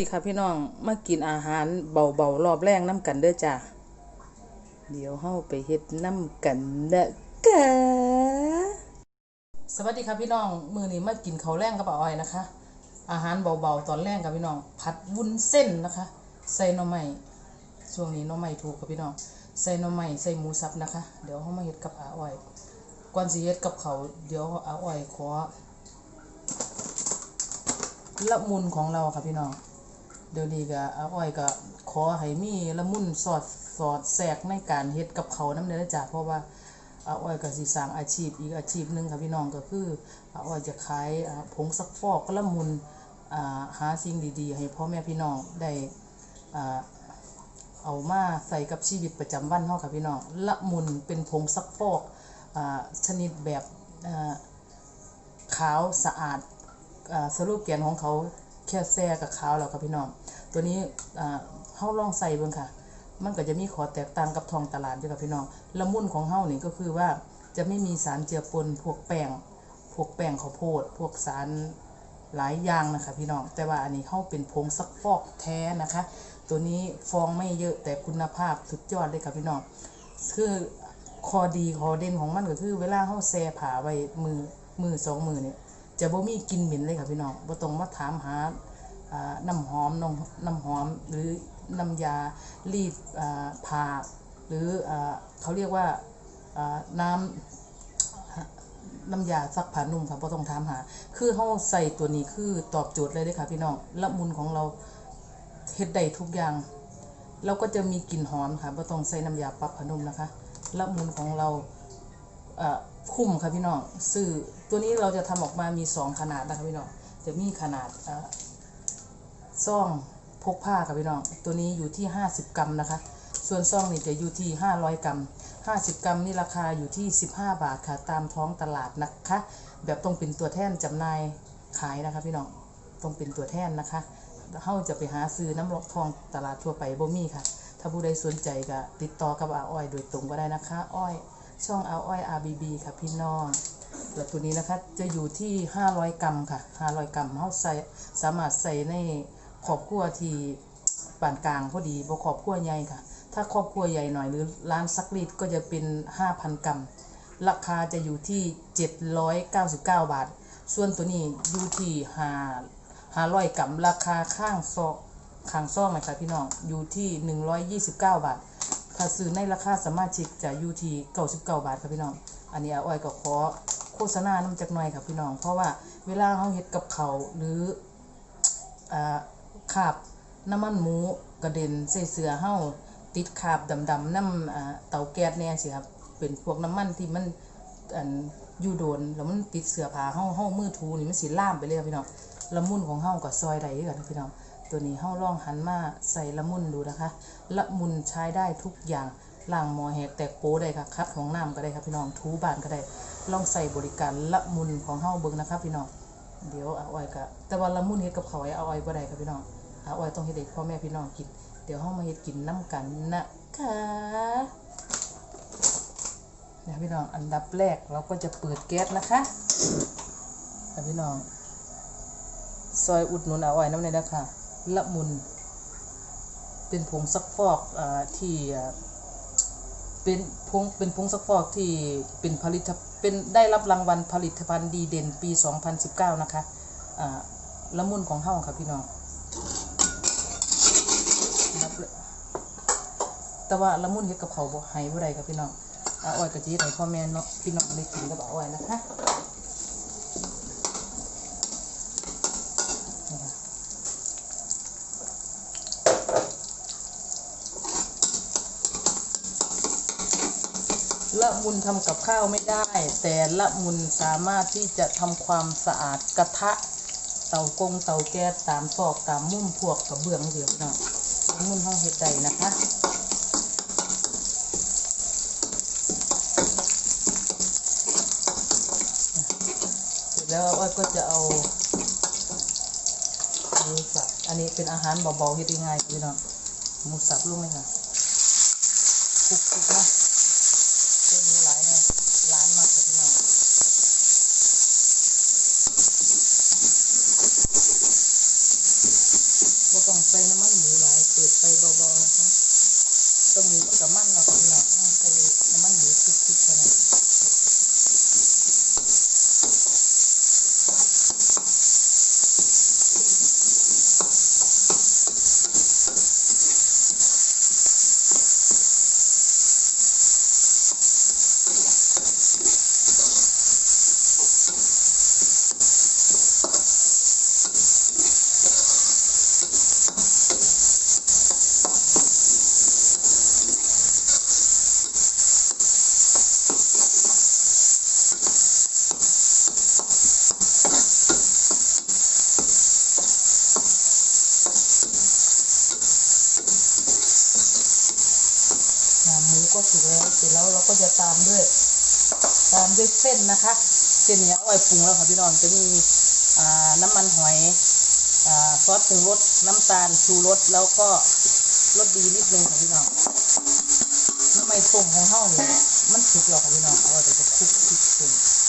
สวัสดีค่ะพี่น้องมากินอาหารเบาๆรอบแรกน้ำกันเด้อจ้ะเดี๋ยวเฮาไปเฮ็ดน้ำกันนะคะสวัสดีค่ะพี่น้องมือนี้มากินข้าวแรงกับป้าอ้อยนะคะ อาหารเบาๆตอนแรกกับพี่น้องผัดวุ้นเส้นนะคะ ใส่หน่อไม้ช่วงนี้หน่อไม้ถูกกับพี่น้องใส่หน่อไม้ใส่หมูสับนะคะ เดี๋ยวเฮามาเฮ็ดกับอาอ้อยก่อนสิเฮ็ดกับเขาเดี๋ยวอาอ้อยขอละมุนของเราค่ะพี่น้อง เดี๋ยวนี้ก็อาอ้อยก็ขอให้มีละมุนสอดสอดแทรกในการเฮ็ดกับเขาวนำเด้อจ้ะเพราะว่าอาอ้อยก็สิสร้างอาชีพอีกอาชีพหนึ่งค่ะพี่น้องก็คืออาอ้อยจะขายผงซักฟอกละมุนหาสิ่งดีๆ ให้พ่อแม่พี่น้องได้เอามาใส่กับชีวิตประจำวันเฮาค่ะพี่น้องละมุนเป็นผงซักฟอกอชนิดแบบขาวสะอาดอาสรุปแกนของเขาแค่แซ่กับขาวแล้วครับพี่น้อง ตัวนี้เฮาลองใส่เบิ่งค่ะ มันก็จะมีขอแตกต่างกับทองตลาดอยู่ครับพี่น้องละมุนของเฮานี่ก็คือว่าจะไม่มีสารเจือปนพวกแป้งพวกแป้งข้าวโพด พวกสารหลายอย่างนะคะพี่น้องแต่ว่าอันนี้เฮาเป็นผงซักฟอกแท้นะคะ ตัวนี้ฟองไม่เยอะแต่คุณภาพสุดยอดเลยครับพี่น้องคือข้อดีข้อเด่นของมันก็คือ เวลาเฮาแซ่ผาไว้มือมือสองมือเนี่ยจะบ่มีกินเหม็นเลยค่ะพี่น้องบ่ต้องมาถามหา น้ำหอมน้องน้ำหอมหรือน้ำยารีดอ่าหรืออเขาเรียกว่าน้ำน้ำยาซักผ้านุ่มค่ะบ่ต้องถามหา คือเฮาใส่ตัวนี้คือตอบโจทย์เลยด้อค่ะพี่น้องละมุนของเราเฮ็ดได้ทุกอย่าง เราก็จะมีกลิ่นหอมค่ะไม่ต้องใส่น้ำยาปรับผ้านุ่มนะคะละมุนของเราคุ้มค่ะพี่น้องซื้อตัวนี้เราจะทำออกมามี 2 ขนาดนะคะพี่น้องจะมีขนาดอ ซ่องพกผ้าค่ะพี่น้อง ตัวนี้อยู่ที่ 50 กรัมนะคะ ส่วนซ่องนี่จะอยู่ที่ 500 กรัม 50 กรัมนี่ราคาอยู่ที่ 15 บาทค่ะ ตามท้องตลาดนะคะ แบบต้องเป็นตัวแท่นจำหน่ายขายนะคะพี่น้อง ต้องเป็นตัวแท่นนะคะเฮาจะไปหาซื้อน้ำลอกทองตลาดทั่วไปบ่มีค่ะ ถ้าผู้ใดสนใจก็ติดต่อกับอาอ้อยโดยตรงก็ได้นะคะ อ้อยช่องอาอ้อย RBB ค่ะพี่น้องแล้วตัวนี้นะคะจะอยู่ที่ 500 กรัมค่ะ 500 กรัมเฮาใส่สามารถใส่ใน ครอบครัวที่ปานกลางพอดีบ่ครอบครัวใหญ่ค่ะ ถ้าครอบครัวใหญ่หน่อยหรือร้านซักรีดก็จะเป็น 5,000 กรัม ราคาจะอยู่ที่ 799 บาท ส่วนตัวนี้อยู่ที่5 500กรัม ราคาข้างซอกข้างซองนะคะพี่น้อง อยู่ที่ 129 บาท ถ้าซื้อในราคาสมาชิกจะอยู่ที่99 บาทครับพี่น้อง อันนี้อาอ้อยก็ขอโฆษณาน้ำจักหน่อยครับพี่น้อง เพราะว่าเวลาเขาเฮ็ดกับเขาหรืออ่า คาบน้ำมันหมูกระเด็นใส่เสื้อเฮาติดคาบดำๆน้ำอ่าเตาแก๊สเนี่ยสิครับเป็นพวกน้ำมันที่มันอันอยู่โดนแล้วมันติดเสื้อผ้าเฮาเฮามือถูนี่มันสิล่ามไปเลยครับพี่น้องละมุนของเฮากับซอยใดกันพี่น้องตัวนี้เฮาล่องหันมาใส่ละมุนดูนะคะ ละมุนใช้ได้ทุกอย่างล้างหมอแหกแตกโป้ได้ค่ะคัดของน้ำก็ได้ครับพี่น้องถูบานก็ได้ลองใส่บริการละมุนของเฮาเบิ่งนะครับพี่น้องเดี๋ยวเอาไว้ก็แต่ว่าละมุนเฮ็ดกับเขาไว้เอาไว้บ่ได้ครับพี่น้อง อาไว้ต้องเฮ็ดให้พ่อแม่พี่น้องกิน เดี๋ยวเฮามาเฮ็ดกินน้ำกันนะคะนี่ยพี่น้องอันดับแรกเราก็จะเปิดแก๊สนะคะค่ะพี่น้อง ซอยอุดหนุนอาไว้น้ำในนะคะละมุน เป็นผงซักฟอกอที่เป็นผงเป็นผงซักฟอกที่เป็นผลิตเป็นได้รับรางวัลผลิตภัณฑ์ดีเด่นปี 2019 นะคะอ่าละมุนของเฮาค่ะพี่น้องนับเลย แต่ว่าละมุนเฮ็ดกับเขาวบ่ให้บ่ได้ค่ะพี่น้องอาอ้อยกะจิให้พ่อแม่เนาะพี่น้องได้กินกับอาอ้อยนะคะละมุนทำกับข้าวไม่ได้ แต่ละมุนสามารถที่จะทำความสะอาดกระทะ เตากงเตาแก๊สตามซอกตามมุมพวกกระเบื้องเดียวนะละมุนห้องเฮ็ดได้นะคะ เสร็จ แล้วก็จะเอาหมูสับอันนี้เป็นอาหารเบาๆเฮ็ดง่ายๆพี่น้องหมูสับลงเลยค่ะคลุกๆนะเรื่องนี้หลายเนี่ยร้านมากค่ะพี่น้องบ่ต้องใส่น้ำมันหมูหลายเปิดไฟเบาๆนะคะตัวหมูกับมันเราค่ะพี่น้องใส่น้ำมันหมูคลุกๆกันหน่อยอ่าหมูก็สุกแล้วเสร็จแล้วเรา ก็จะตามด้วย ตามด้วยเส้นนะคะ เส้นเนี้ยเอาไว้ปรุงแล้วค่ะพี่น้องจะมีน้ำมันหอยอซอสปรุงรสน้ำตาลชูรสแล้วก็รสดีนิดนึงค่ะพี่น้องน้ำไม่ส้มของเฮาเนี่ยมันสุกแล้วค่ะพี่น้องเอาแต่จะคลุกคลุกเส้น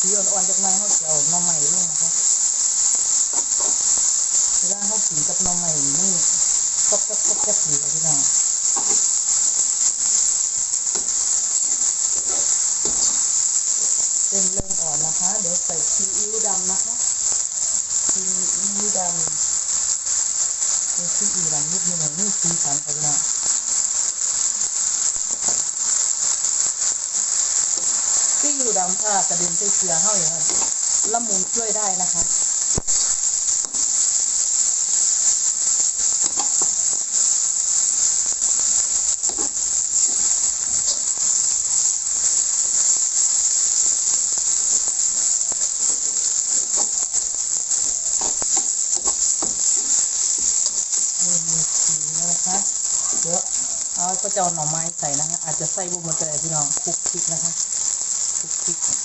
สีอ่อนๆจากหนั้เขาจะเอาหน่อไม้ลงนะคะเวลาเขากินกับหน่อไม้นี่ก็แก๊บๆๆดีค่ะพี่น้องเส้นเริ่มอ่อนนะคะ เดี๋ยวใส่ซีอิ๊วดำนะคะซีอิ๊วดำเป็นซีอิ๊วดำนิดนึงนี่สีสันค่ะพี่น้อ ถ้ากระเด็นใส่เกลือเฮาอย่างนั้นละมุนช่วยได้นะคะนี่มีสีแล้วนะคะเดี๋ยวเอาก็จะเอาหน่อไม้ใส่นะคะอาจจะใส่บุ้มก็ได้พี่น้องคลุกคลิกนะคะคลุกคลิก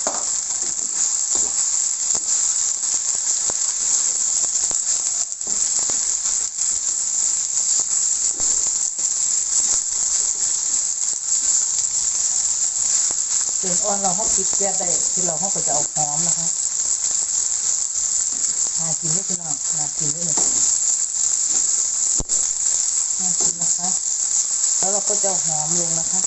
เดือนอ่อนเราเขาปิดแก๊สได้ที่เราเขาก็จะเอาหอมนะคะน่ากินด้วยพี่น้องน่ากินด้วยเลยน่ากินนะคะ แล้วเราก็จะหอมลงนะคะ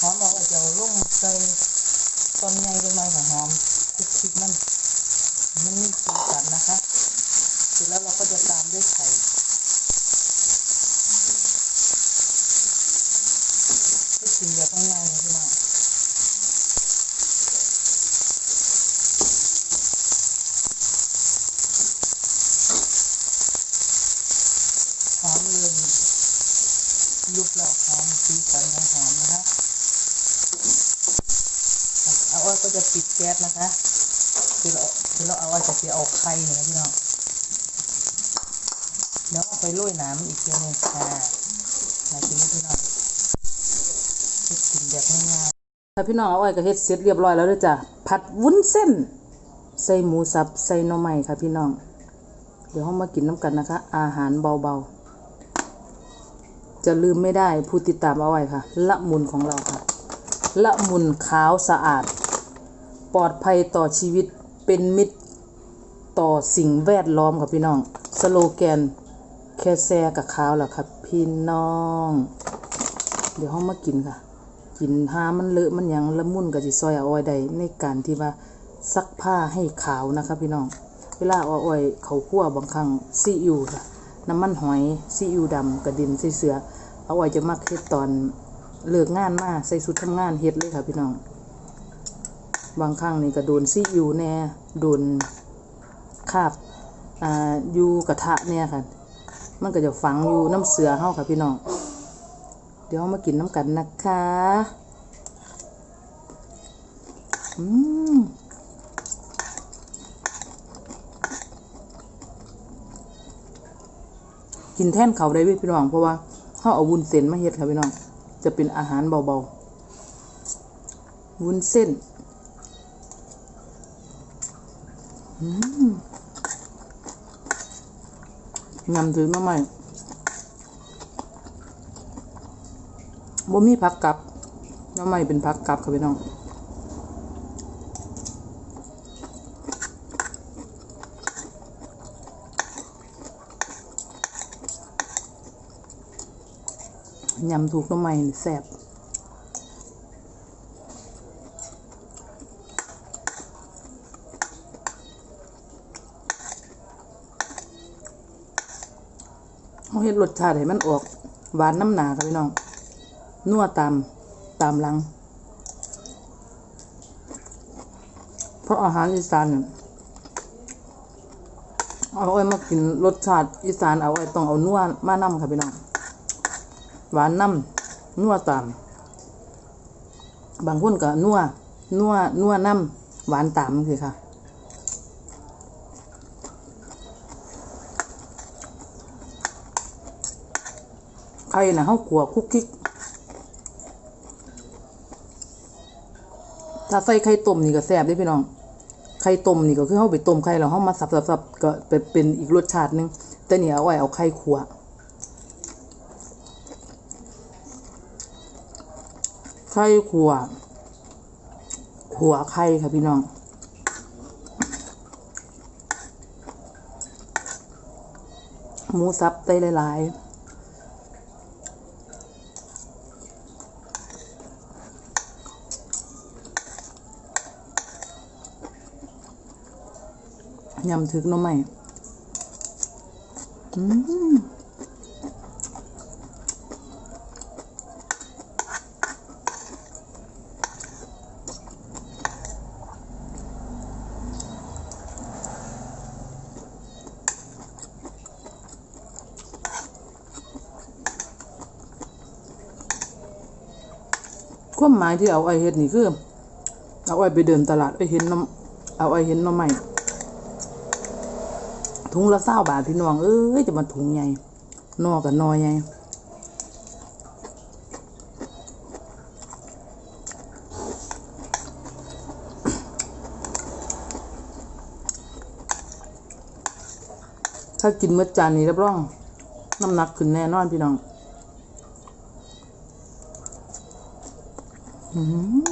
หอมเราก็จะเอาลงใส่ตอนใหญ่ลงมาค่ะหอมคลุกคลิกมันมันมีสีสันนะคะ เสร็จแล้วเราก็จะตามด้วยไข่ให้ กินแบบง่ายๆค่ะพี่น้องหอมเริ่มยุบแล้วหอมสีสันของหอมนะคะเอาอ้อยก็จะปิดแก๊สนะคะคือเราคือเราเอาอ้อยจะเสียเอาไข่เนี่ยพี่น้องเดี๋ยวไปโรยน้ำอีกทีนึงอ่ามากินให้พี่น้องเฮ็ดกิน แบบง่ายๆพี่น้องเอาอ้อยก็เฮ็ดเสร็จเรียบร้อยแล้วเด้อจ้ะผัดวุ้นเส้น ใส่หมูสับใส่หน่อไม้ค่ะพี่น้อง เดี๋ยวเรามากินน้ำกันนะคะ อาหารเบาๆ จะลืมไม่ได้ผู้ติดตามเอาไว้ค่ะ ละมุนของเราค่ะ ละมุนขาวสะอาด ปลอดภัยต่อชีวิตเป็นมิตรต่อสิ่งแวดล้อมค่ะพี่น้อง สโลแกนแค่แซ่กับขาวแหละค่ะพี่น้อง เดี๋ยวเรามากินค่ะ กินหามันเลอะมันยังละมุนกับจิซอยเอาไว้ได้ในการที่ว่าซักผ้าให้ขาวนะคะพี่น้อง เวลาเอาอ้อยเขาคั่วบางครั้งซีอิ๊วค่ะน้ำมันหอยซีอิ๊วดำกระดินใส่เสือเอาอ้อยจะมักเฮ็ดตอนเลิกงานมาใส่ชุดทำงานเฮ็ดเลยค่ะพี่น้อง บางครั้งนี่ก็โดนซีอิ๊วแน่โดนคาบอ่าอยู่กระทะเนี่ยค่ะ มันก็จะฝังอยู่น้ำเสือเฮาค่ะพี่น้อง เดี๋ยวมากินน้ำกันนะคะอืมกินแท่นเขาได้ว้ยพี่น้อง เพราะว่าเขาเอาวุ้นเส้นมาเฮ็ดค่ะพี่น้อง จะเป็นอาหารเบาๆ วุ้นเส้นอืมยำถึงมาใหม่ บ่มีผักกับน้ำใหม่เป็นผักกับค่ะพี่น้องยำถูกน้ำใหม่นี่แซ่บเขาเห็ดรสชาติให้มันออก หวานน้ำหนาค่ะพี่น้อง นัวตาม ตามหลัง เพราะอาหารอีสานเอาไว้มากินรสชาติอีสานเอาไว้ต้องเอานัวมานํค่ะพี่น้องหวานน้ำนัวตาม บางคนก็นัวนัวนัวน้ำหวานตามสิค่ะไข่นะเฮาขัวคุกคิก ถ้าใส่ไข่ต้มนี่ก็แซ่บเด้พี่น้อง ไข่ต้มนี่ก็คือเฮาไปต้มไข่แล้วเฮามาสับๆๆก็ไปเป็นอีกรสชาตินึง แต่นี่เอาไว้เอาไข่ขัวไข่ขัวขัวไข่ค่ะพี่น้องหมูสับไต้หลายๆ ยำถึกน้ำใหม่อืมความหมายที่เอาไอเฮ็ดนี่คือ เอาไอไปเดินตลาดไอเห็นน้ำเอาไอเห็นน้ำใหม่ ถุงละเศร้าบาทพี่น้องเอ้ยจะมาถุงใหญ่นอกับนอใหญ่ถ้ากินเมื่อจานนี้รับรอง น้ำหนักขึ้นแน่นอนพี่น้อง อืม